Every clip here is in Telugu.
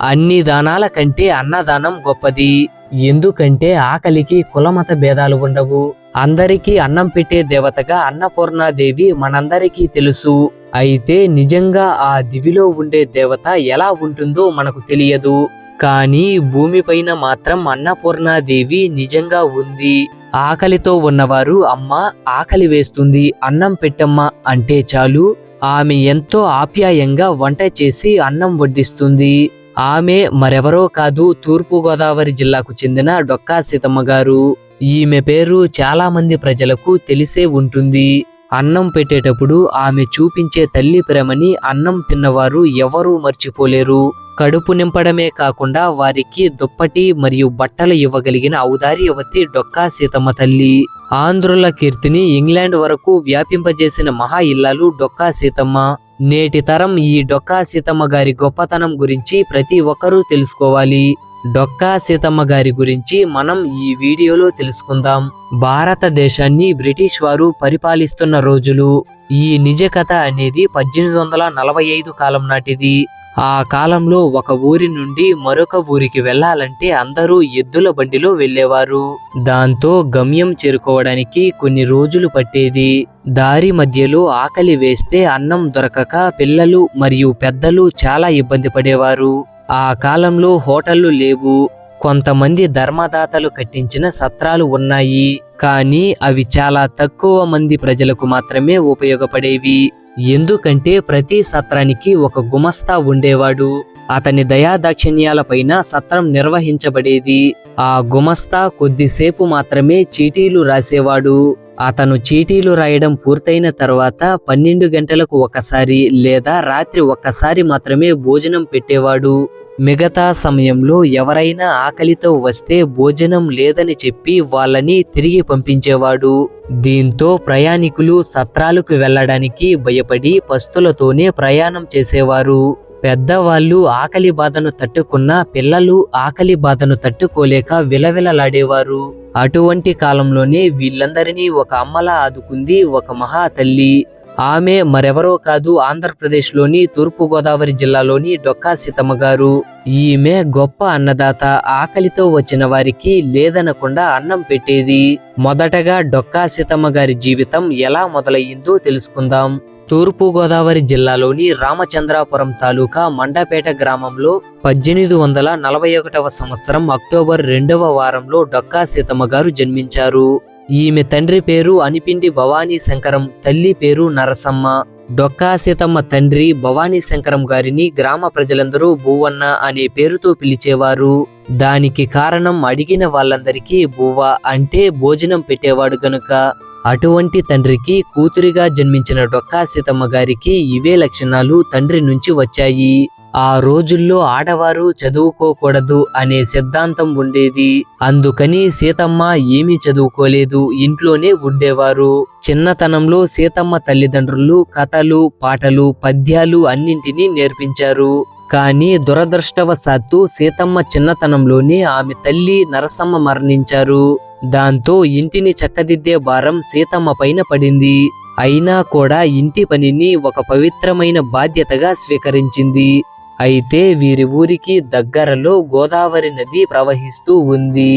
అన్ని దానాల కంటే అన్నదానం గొప్పది. ఎందుకంటే ఆకలికి కులమత భేదాలు ఉండవు. అందరికీ అన్నం పెట్టే దేవతగా అన్నపూర్ణాదేవి మనందరికీ తెలుసు. అయితే నిజంగా ఆ దివిలో ఉండే దేవత ఎలా ఉంటుందో మనకు తెలియదు. కానీ భూమిపైన మాత్రం అన్నపూర్ణాదేవి నిజంగా ఉంది. ఆకలితో ఉన్నవారు అమ్మ ఆకలి వేస్తుంది అన్నం పెట్టమ్మా అంటే చాలు. ఆమె ఎంతో ఆప్యాయంగా వంట చేసి అన్నం వడ్డిస్తుంది. ఆమె మరెవరో కాదు తూర్పు గోదావరి జిల్లాకు చెందిన డొక్కా సీతమ్మ గారు. ఈమె పేరు చాలా మంది ప్రజలకు తెలిసే ఉంటుంది. అన్నం పెట్టేటప్పుడు ఆమె చూపించే తల్లి ప్రేమని అన్నం తిన్నవారు ఎవరూ మర్చిపోలేరు. కడుపు నింపడమే కాకుండా వారికి దుప్పటి మరియు బట్టలు ఇవ్వగలిగిన ఔదార్యవతి డొక్కా సీతమ్మ తల్లి. ఆంధ్రుల కీర్తిని ఇంగ్లాండ్ వరకు వ్యాపింపజేసిన మహా ఇల్లాలు డొక్కా సీతమ్మ. నేటి తరం ఈ డొక్కా సీతమ్మ గారి గొప్పతనం గురించి ప్రతి ఒక్కరూ తెలుసుకోవాలి. డొక్కా సీతమ్మ గారి గురించి మనం ఈ వీడియోలో తెలుసుకుందాం. భారతదేశాన్ని బ్రిటిష్ వారు పరిపాలిస్తున్న రోజులు. ఈ నిజ కథ అనేది పద్దెనిమిది వందల నలభై ఐదు కాలం నాటిది. ఆ కాలంలో ఒక ఊరి నుండి మరొక ఊరికి వెళ్ళాలంటే అందరూ ఎద్దుల బండిలో వెళ్ళేవారు. దాంతో గమ్యం చేరుకోవడానికి కొన్ని రోజులు పట్టేది. దారి మధ్యలో ఆకలి వేస్తే అన్నం దొరకక పిల్లలు మరియు పెద్దలు చాలా ఇబ్బంది పడేవారు. ఆ కాలంలో హోటళ్ళు లేవు. కొంతమంది ధర్మదాతలు కట్టించిన సత్రాలు ఉన్నాయి. కానీ అవి చాలా తక్కువ మంది ప్రజలకు మాత్రమే ఉపయోగపడేవి. ఎందుకంటే ప్రతి సత్రానికి ఒక గుమస్తా ఉండేవాడు. అతని దయాదాక్షిణ్యాలపైన సత్రం నిర్వహించబడేది. ఆ గుమస్తా కొద్దిసేపు మాత్రమే చీటీలు రాసేవాడు. అతను చీటీలు రాయడం పూర్తయిన తర్వాత పన్నెండు గంటలకు ఒకసారి లేదా రాత్రి ఒక్కసారి మాత్రమే భోజనం పెట్టేవాడు. మిగతా సమయంలో ఎవరైనా ఆకలితో వస్తే భోజనం లేదని చెప్పి వాళ్ళని తిరిగి పంపించేవాడు. దీంతో ప్రయాణికులు సత్రాలకు వెళ్ళడానికి భయపడి పస్తులతోనే ప్రయాణం చేసేవారు. పెద్దవాళ్ళు ఆకలి బాధను తట్టుకున్న పిల్లలు ఆకలి బాధను తట్టుకోలేక విలవిలలాడేవారు. అటువంటి కాలంలోనే వీళ్ళందరినీ ఒక అమ్మలా ఆదుకుంది ఒక మహా తల్లి ఆమె మరెవరో కాదు ఆంధ్రప్రదేశ్లోని తూర్పు గోదావరి జిల్లాలోని డొక్కా సీతమ్మ గారు. ఈమె గొప్ప అన్నదాత ఆకలితో వచ్చిన వారికి లేదనకుండా అన్నం పెట్టేది. మొదటగా డొక్కా సీతమ్మ గారి జీవితం ఎలా మొదలయ్యిందో తెలుసుకుందాం. తూర్పు గోదావరి జిల్లాలోని రామచంద్రాపురం తాలూకా మండపేట గ్రామంలో పద్దెనిమిది వందల నలభై ఒకటవ సంవత్సరం అక్టోబర్ రెండవ వారంలో డొక్కా సీతమ్మ గారు జన్మించారు. ఈమె తండ్రి పేరు అనిపిండి భవానీ శంకరం తల్లి పేరు నరసమ్మ. డొక్కా సీతమ్మ తండ్రి భవానీ శంకరం గారిని గ్రామ ప్రజలందరూ బువ్వన్న అనే పేరుతో పిలిచేవారు. దానికి కారణం అడిగిన వాళ్ళందరికీ బువ్వ అంటే భోజనం పెట్టేవాడు గనుక. అటువంటి తండ్రికి కూతురిగా జన్మించిన డొక్కా సీతమ్మ గారికి ఇవే లక్షణాలు తండ్రి నుంచి వచ్చాయి. ఆ రోజుల్లో ఆడవారు చదువుకోకూడదు అనే సిద్ధాంతం ఉండేది. అందుకని సీతమ్మ ఏమీ చదువుకోలేదు. ఇంట్లోనే ఉండేవారు. చిన్నతనంలో సీతమ్మ తల్లిదండ్రులు కథలు పాటలు పద్యాలు అన్నింటినీ నేర్పించారు. కానీ దురదృష్టవశాత్తు సీతమ్మ చిన్నతనంలోనే ఆమె తల్లి నరసమ్మ మరణించారు. దాంతో ఇంటిని చక్కదిద్దే భారం సీతమ్మ పైన పడింది. అయినా కూడా ఇంటి పనిని ఒక పవిత్రమైన బాధ్యతగా స్వీకరించింది. అయితే వీరి ఊరికి దగ్గరలో గోదావరి నది ప్రవహిస్తూ ఉంది.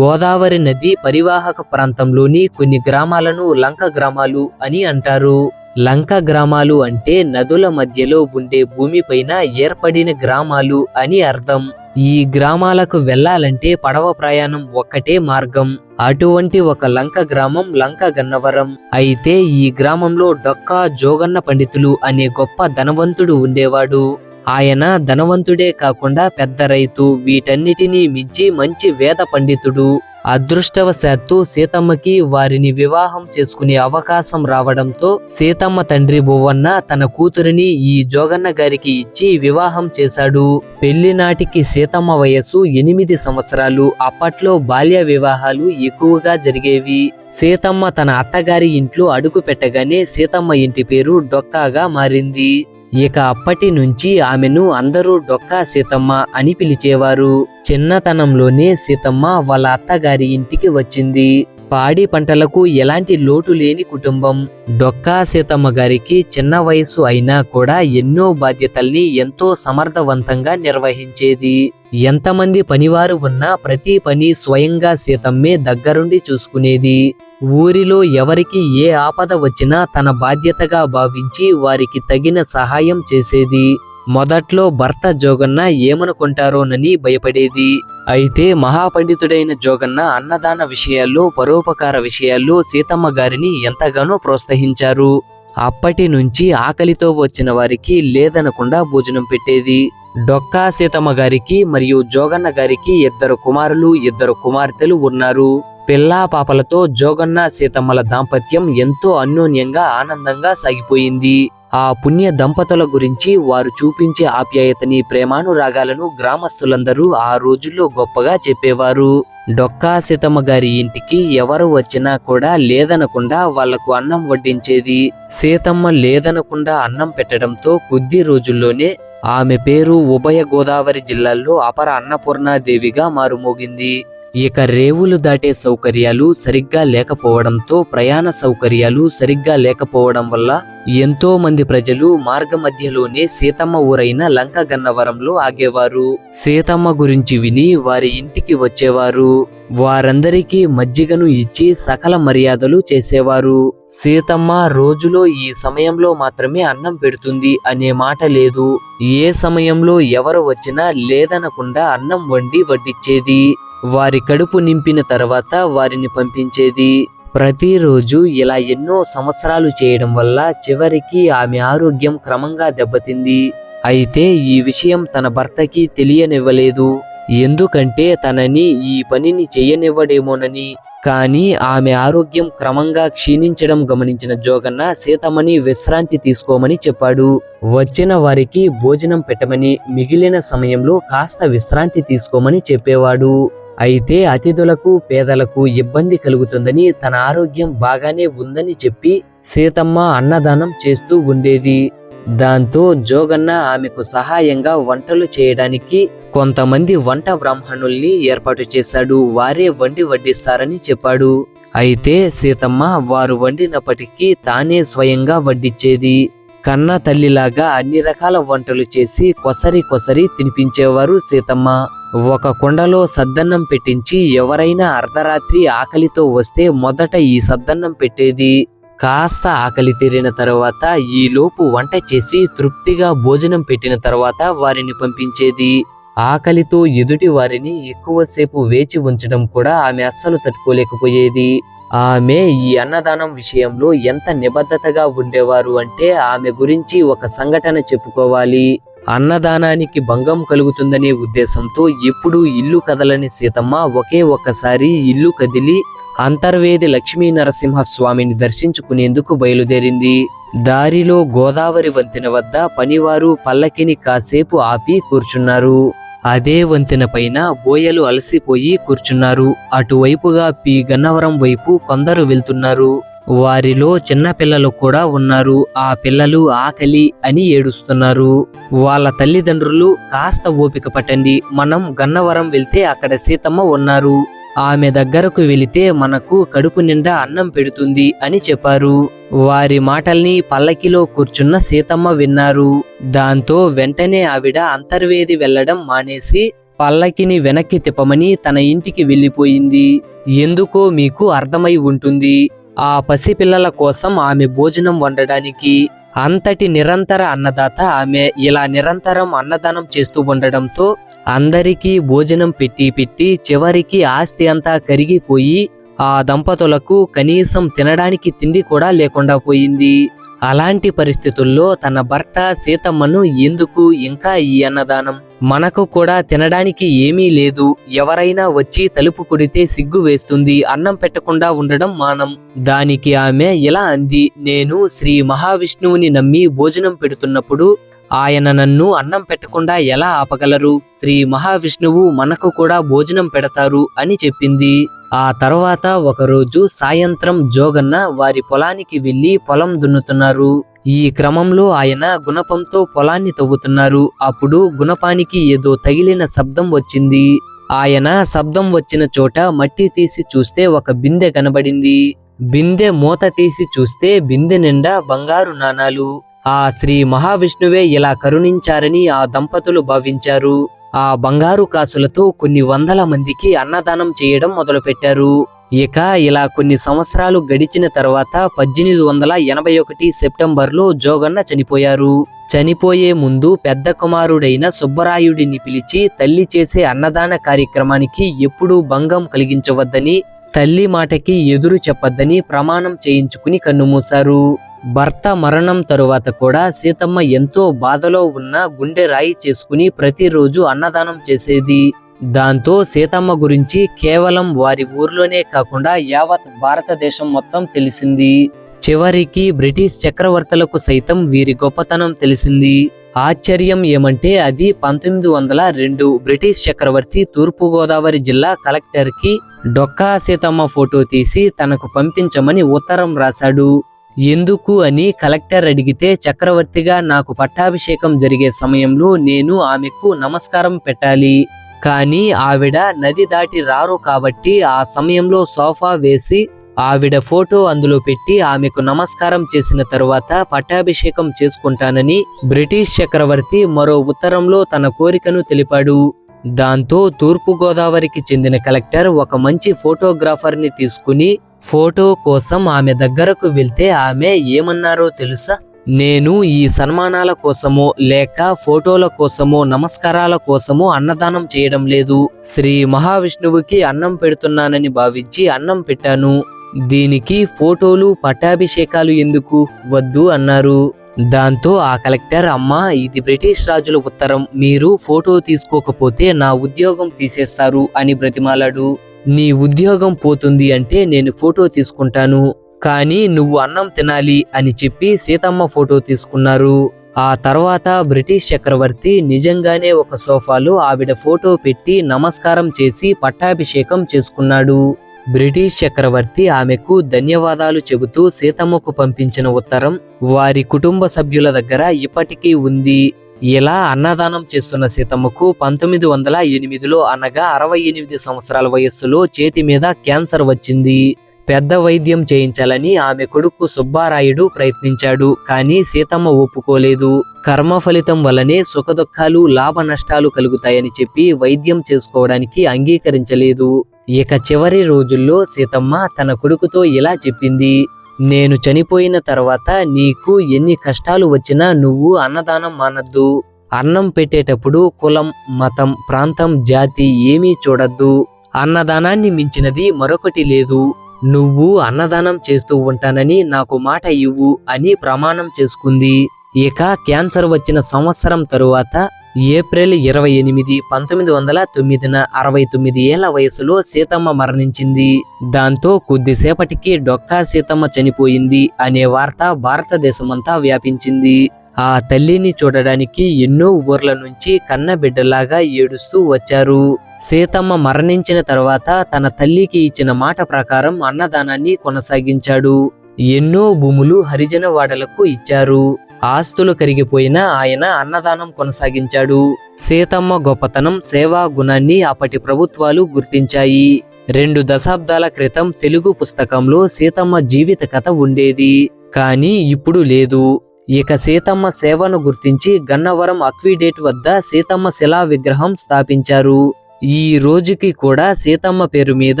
గోదావరి నది పరివాహక ప్రాంతంలోని కొన్ని గ్రామాలను లంక గ్రామాలు అని అంటారు. లంక గ్రామాలు అంటే నదుల మధ్యలో ఉండే భూమిపైన ఏర్పడిన గ్రామాలు అని అర్థం. ఈ గ్రామాలకు వెళ్ళాలంటే పడవ ప్రయాణం ఒక్కటే మార్గం. అటువంటి ఒక లంక గ్రామం లంక గన్నవరం. అయితే ఈ గ్రామంలో డొక్కా జోగన్న పండితులు అనే గొప్ప ధనవంతుడు ఉండేవాడు. ఆయన ధనవంతుడే కాకుండా పెద్ద రైతు వీటన్నిటినీ మించి మంచి వేద పండితుడు. అదృష్టవశాత్తు సీతమ్మకి వారిని వివాహం చేసుకునే అవకాశం రావడంతో సీతమ్మ తండ్రి బువ్వన్న తన కూతురిని ఈ జోగన్న గారికి ఇచ్చి వివాహం చేశాడు. పెళ్ళి నాటికి సీతమ్మ వయస్సు ఎనిమిది సంవత్సరాలు. అప్పట్లో బాల్య వివాహాలు ఎక్కువగా జరిగేవి. సీతమ్మ తన అత్తగారి ఇంట్లో అడుగు పెట్టగానే సీతమ్మ ఇంటి పేరు డొక్కాగా మారింది. ఇక అప్పటి నుంచి ఆమెను అందరూ డొక్కా సీతమ్మ అని పిలిచేవారు. చిన్నతనంలోనే సీతమ్మ వాళ్ళ అత్తగారి ఇంటికి వచ్చింది. పాడి పంటలకు ఎలాంటి లోటు లేని కుటుంబం. డొక్కా సీతమ్మ గారికి చిన్న వయసు అయినా కూడా ఎన్నో బాధ్యతల్ని ఎంతో సమర్థవంతంగా నిర్వహించేది. ఎంతమంది పనివారు ఉన్నా ప్రతి పని స్వయంగా సీతమ్మే దగ్గరుండి చూసుకునేది. ఊరిలో ఎవరికి ఏ ఆపద వచ్చినా తన బాధ్యతగా భావించి వారికి తగిన సహాయం చేసేది. మొదట్లో భర్త జోగన్న ఏమనుకుంటారోనని భయపడేది. అయితే మహాపండితుడైన జోగన్న అన్నదాన విషయాల్లో పరోపకార విషయాల్లో సీతమ్మ గారిని ఎంతగానో ప్రోత్సహించారు. అప్పటి నుంచి ఆకలితో వచ్చిన వారికి లేదనకుండా భోజనం పెట్టేది. డొక్కా సీతమ్మ గారికి మరియు జోగన్న గారికి ఇద్దరు కుమారులు ఇద్దరు కుమార్తెలు ఉన్నారు. పిల్లా పాపలతో జోగన్న సీతమ్మల దాంపత్యం ఎంతో అన్యోన్యంగా ఆనందంగా సాగిపోయింది. ఆ పుణ్య దంపతుల గురించి వారు చూపించే ఆప్యాయతని ప్రేమానురాగాలను గ్రామస్తులందరూ ఆ రోజుల్లో గొప్పగా చెప్పేవారు. డొక్కా సీతమ్మ గారి ఇంటికి ఎవరు వచ్చినా కూడా లేదనకుండా వాళ్ళకు అన్నం వడ్డించేది. సీతమ్మ లేదనకుండా అన్నం పెట్టడంతో కొద్ది రోజుల్లోనే ఆమె పేరు ఉభయ గోదావరి జిల్లాల్లో అపర అన్నపూర్ణాదేవిగా మారుమోగింది. ఇక రేవులు దాటే సౌకర్యాలు సరిగ్గా లేకపోవడంతో ప్రయాణ సౌకర్యాలు సరిగ్గా లేకపోవడం వల్ల ఎంతో మంది ప్రజలు మార్గ మధ్యలోనే సీతమ్మ ఊరైన లంక గన్నవరంలో ఆగేవారు. సీతమ్మ గురించి విని వారి ఇంటికి వచ్చేవారు. వారందరికీ మజ్జిగను ఇచ్చి సకల మర్యాదలు చేసేవారు. సీతమ్మ రోజులో ఈ సమయంలో మాత్రమే అన్నం పెడుతుంది అనే మాట లేదు. ఏ సమయంలో ఎవరు వచ్చినా లేదనకుండా అన్నం వండి వడ్డిచ్చేది. వారి కడుపు నింపిన తర్వాత వారిని పంపించేది. ప్రతిరోజు ఇలా ఎన్నో సంవత్సరాలు చేయడం వల్ల చివరికి ఆమె ఆరోగ్యం క్రమంగా దెబ్బతింది. అయితే ఈ విషయం తన భర్తకి తెలియనివ్వలేదు. ఎందుకంటే తనని ఈ పనిని చెయ్యనివ్వడేమోనని కానీ ఆమె ఆరోగ్యం క్రమంగా క్షీణించడం గమనించిన జోగన్న సీతమ్మని విశ్రాంతి తీసుకోమని చెప్పాడు. వచ్చిన వారికి భోజనం పెట్టమని మిగిలిన సమయంలో కాస్త విశ్రాంతి తీసుకోమని చెప్పేవాడు. అయితే అతిథులకు పేదలకు ఇబ్బంది కలుగుతుందని తన ఆరోగ్యం బాగానే ఉందని చెప్పి సీతమ్మ అన్నదానం చేస్తూ ఉండేది. దాంతో జోగన్న ఆమెకు సహాయంగా వంటలు చేయడానికి కొంతమంది వంట బ్రాహ్మణుల్ని ఏర్పాటు చేశాడు. వారే వండి వడ్డిస్తారని చెప్పాడు. అయితే సీతమ్మ వారు వండినప్పటికీ తానే స్వయంగా వడ్డిచ్చేది. కన్న తల్లిలాగా అన్ని రకాల వంటలు చేసి కొసరి కొసరి తినిపించేవారు సీతమ్మ. ఒక కుండలో సద్దన్నం పెట్టించి ఎవరైనా అర్ధరాత్రి ఆకలితో వస్తే మొదట ఈ సద్దన్నం పెట్టేది. కాస్త ఆకలి తీరిన తర్వాత ఈలోపు వంట చేసి తృప్తిగా భోజనం పెట్టిన తర్వాత వారిని పంపించేది. ఆకలితో ఎదుటి వారిని ఎక్కువసేపు వేచి ఉంచడం కూడా ఆమె అస్సలు తట్టుకోలేకపోయేది. ఆమె ఈ అన్నదానం విషయంలో ఎంత నిబద్ధతగా ఉండేవారు అంటే ఆమె గురించి ఒక సంఘటన చెప్పుకోవాలి. అన్నదానానికి భంగం కలుగుతుందనే ఉద్దేశంతో ఎప్పుడూ ఇల్లు కదలని సీతమ్మ ఒకే ఒక్కసారి ఇల్లు కదిలి అంతర్వేది లక్ష్మీ నరసింహస్వామిని దర్శించుకునేందుకు బయలుదేరింది. దారిలో గోదావరి వంతెన వద్ద పనివారు పల్లకిని కాసేపు ఆపి కూర్చున్నారు. అదే వంతెన పైన బోయలు అలసిపోయి కూర్చున్నారు. అటువైపుగా పి. గన్నవరం వైపు కొందరు వెళ్తున్నారు. వారిలో చిన్న పిల్లలు కూడా ఉన్నారు. ఆ పిల్లలు ఆకలి అని ఏడుస్తున్నారు. వాళ్ళ తల్లిదండ్రులు కాస్త ఓపిక పట్టండి. మనం గన్నవరం వెళ్తే అక్కడ సీతమ్మ ఉన్నారు. ఆమె దగ్గరకు వెళితే మనకు కడుపు నిండా అన్నం పెడుతుంది అని చెప్పారు. వారి మాటల్ని పల్లకిలో కూర్చున్న సీతమ్మ విన్నారు. దాంతో వెంటనే ఆవిడ అంతర్వేది వెళ్ళడం మానేసి పల్లకిని వెనక్కి తిప్పమని తన ఇంటికి వెళ్ళిపోయింది. ఎందుకో మీకు అర్థమై ఉంటుంది. ఆ పసిపిల్లల కోసం ఆమె భోజనం వండడానికి అంతటి నిరంతర అన్నదాత ఆమె. ఇలా నిరంతరం అన్నదానం చేస్తూ ఉండడంతో అందరికీ భోజనం పెట్టి పెట్టి చివరికి ఆస్తి అంతా కరిగిపోయి ఆ దంపతులకు కనీసం తినడానికి తిండి కూడా లేకుండా పోయింది. అలాంటి పరిస్థితుల్లో తన భర్త సీతమ్మను ఎందుకు ఇంకా ఈ అన్నదానం? మనకు కూడా తినడానికి ఏమీ లేదు. ఎవరైనా వచ్చి తలుపు కొడితే సిగ్గు వేస్తుంది. అన్నం పెట్టకుండా ఉండడం మానం. దానికి ఆమె ఇలా అంది. నేను శ్రీ మహావిష్ణువుని నమ్మి భోజనం పెడుతున్నప్పుడు ఆయన నన్ను అన్నం పెట్టకుండా ఎలా ఆపగలరు? శ్రీ మహావిష్ణువు మనకు కూడా భోజనం పెడతారు అని చెప్పింది. ఆ తర్వాత ఒకరోజు సాయంత్రం జోగన్న వారి పొలానికి వెళ్ళి పొలం దున్నుతున్నారు. ఈ క్రమంలో ఆయన గుణపంతో పొలాన్ని తవ్వుతున్నారు. అప్పుడు గుణపానికి ఏదో తగిలిన శబ్దం వచ్చింది. ఆయన శబ్దం వచ్చిన చోట మట్టి తీసి చూస్తే ఒక బిందె కనబడింది. బిందె మూత తీసి చూస్తే బిందె నిండా బంగారు నాణాలు. ఆ శ్రీ మహావిష్ణువే ఇలా కరుణించారని ఆ దంపతులు భావించారు. ఆ బంగారు కాసులతో కొన్ని వందల మందికి అన్నదానం చేయడం మొదలుపెట్టారు. ఇక ఇలా కొన్ని సంవత్సరాలు గడిచిన తర్వాత పద్దెనిమిది వందల ఎనభై ఒకటి సెప్టెంబర్లో జోగన్న చనిపోయారు. చనిపోయే ముందు పెద్ద కుమారుడైన సుబ్బరాయుడిని పిలిచి తల్లి చేసే అన్నదాన కార్యక్రమానికి ఎప్పుడూ భంగం కలిగించవద్దని తల్లి మాటకి ఎదురు చెప్పొద్దని ప్రమాణం చేయించుకుని కన్నుమూశారు. భర్త మరణం తరువాత కూడా సీతమ్మ ఎంతో బాధలో ఉన్న గుండె రాయి చేసుకుని ప్రతిరోజు అన్నదానం చేసేది. దాంతో సీతమ్మ గురించి కేవలం వారి ఊర్లోనే కాకుండా యావత్ భారతదేశం మొత్తం తెలిసింది. చివరికి బ్రిటిష్ చక్రవర్తులకు సైతం వీరి గొప్పతనం తెలిసింది. ఆశ్చర్యం ఏమంటే అది పంతొమ్మిది వందల రెండు బ్రిటిష్ చక్రవర్తి తూర్పుగోదావరి జిల్లా కలెక్టర్కి డొక్కా సీతమ్మ ఫోటో తీసి తనకు పంపించమని ఉత్తరం రాశాడు. ఎందుకు అని కలెక్టర్ అడిగితే చక్రవర్తిగా నాకు పట్టాభిషేకం జరిగే సమయంలో నేను ఆమెకు నమస్కారం పెట్టాలి. కానీ ఆవిడ నది దాటి రారు కాబట్టి ఆ సమయంలో సోఫా వేసి ఆవిడ ఫోటో అందులో పెట్టి ఆమెకు నమస్కారం చేసిన తరువాత పట్టాభిషేకం చేసుకుంటానని బ్రిటిష్ చక్రవర్తి మరో ఉత్తరంలో తన కోరికను తెలిపాడు. దాంతో తూర్పు గోదావరికి చెందిన కలెక్టర్ ఒక మంచి ఫోటోగ్రాఫర్ని తీసుకుని ఫోటో కోసం ఆమె దగ్గరకు వెళ్తే ఆమె ఏమన్నారో తెలుసా? నేను ఈ సన్మానాల కోసమో లేక ఫోటోల కోసమో నమస్కారాల కోసమో అన్నదానం చేయడం లేదు. శ్రీ మహావిష్ణువుకి అన్నం పెడుతున్నానని భావించి అన్నం పెట్టాను. దీనికి ఫోటోలు పట్టాభిషేకాలు ఎందుకు? వద్దు అన్నారు. దాంతో ఆ కలెక్టర్ అమ్మా ఇది బ్రిటిష్ రాజుల ఉత్తరం. మీరు ఫోటో తీసుకోకపోతే నా ఉద్యోగం తీసేస్తారు అని బ్రతిమాలాడు. నీ ఉద్యోగం పోతుంది అంటే నేను ఫోటో తీసుకుంటాను. కానీ నువ్వు అన్నం తినాలి అని చెప్పి సీతమ్మ ఫోటో తీసుకున్నారు. ఆ తర్వాత బ్రిటిష్ చక్రవర్తి నిజంగానే ఒక సోఫాలో ఆవిడ ఫోటో పెట్టి నమస్కారం చేసి పట్టాభిషేకం చేసుకున్నాడు. బ్రిటిష్ చక్రవర్తి ఆమెకు ధన్యవాదాలు చెబుతూ సీతమ్మకు పంపించిన ఉత్తరం వారి కుటుంబ సభ్యుల దగ్గర ఇప్పటికీ ఉంది. ఇలా అన్నదానం చేస్తున్న సీతమ్మకు పంతొమ్మిది వందల ఎనిమిదిలో అనగా అరవై ఎనిమిది సంవత్సరాల వయస్సులో చేతి మీద క్యాన్సర్ వచ్చింది. పెద్ద వైద్యం చేయించాలని ఆమె కొడుకు సుబ్బారాయుడు ప్రయత్నించాడు కానీ సీతమ్మ ఒప్పుకోలేదు. కర్మ ఫలితం వల్లనే సుఖదుఖాలు లాభ నష్టాలు కలుగుతాయని చెప్పి వైద్యం చేసుకోవడానికి అంగీకరించలేదు. ఇక చివరి రోజుల్లో సీతమ్మ తన కొడుకుతో ఇలా చెప్పింది నేను చనిపోయిన తర్వాత నీకు ఎన్ని కష్టాలు వచ్చినా నువ్వు అన్నదానం మానద్దు. అన్నం పెట్టేటప్పుడు కులం మతం ప్రాంతం జాతి ఏమీ చూడద్దు. అన్నదానాన్ని మించినది మరొకటి లేదు. నువ్వు అన్నదానం చేస్తూ ఉంటానని నాకు మాట ఇవ్వు అని ప్రమాణం చేసుకుంది. ఇక క్యాన్సర్ వచ్చిన సంవత్సరం తరువాత ఏప్రిల్ ఇరవై ఎనిమిది పంతొమ్మిది వందల తొమ్మిదిన అరవై తొమ్మిది ఏళ్ళ వయసులో సీతమ్మ మరణించింది. దాంతో కొద్దిసేపటికి డొక్కా సీతమ్మ చనిపోయింది అనే వార్త భారతదేశమంతా వ్యాపించింది. ఆ తల్లిని చూడడానికి ఎన్నో ఊర్ల నుంచి కన్నబిడ్డలాగా ఏడుస్తూ వచ్చారు. సీతమ్మ మరణించిన తర్వాత తన తల్లికి ఇచ్చిన మాట ప్రకారం అన్నదానాన్ని కొనసాగించాడు. ఎన్నో భూములు హరిజన వాడలకు ఇచ్చారు. ఆస్తులు కరిగిపోయినా ఆయన అన్నదానం కొనసాగించాడు. సీతమ్మ గొప్పతనం సేవా గుణాన్ని అప్పటి ప్రభుత్వాలు గుర్తించాయి. రెండు దశాబ్దాల క్రితం తెలుగు పుస్తకంలో సీతమ్మ జీవిత కథ ఉండేది కానీ ఇప్పుడు లేదు. ఇక సీతమ్మ సేవను గుర్తించి గన్నవరం అక్విడేట్ వద్ద సీతమ్మ శిలా విగ్రహం స్థాపించారు. ఈ రోజుకి కూడా సీతమ్మ పేరు మీద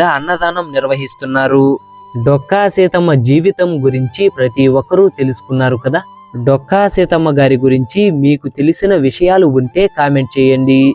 అన్నదానం నిర్వహిస్తున్నారు. డొక్కా సీతమ్మ జీవితం గురించి ప్రతి ఒక్కరూ తెలుసుకున్నారు కదా? డొక్కా సీతమ్మ గారి గురించి మీకు తెలిసిన విషయాలు ఉంటే కామెంట్ చేయండి.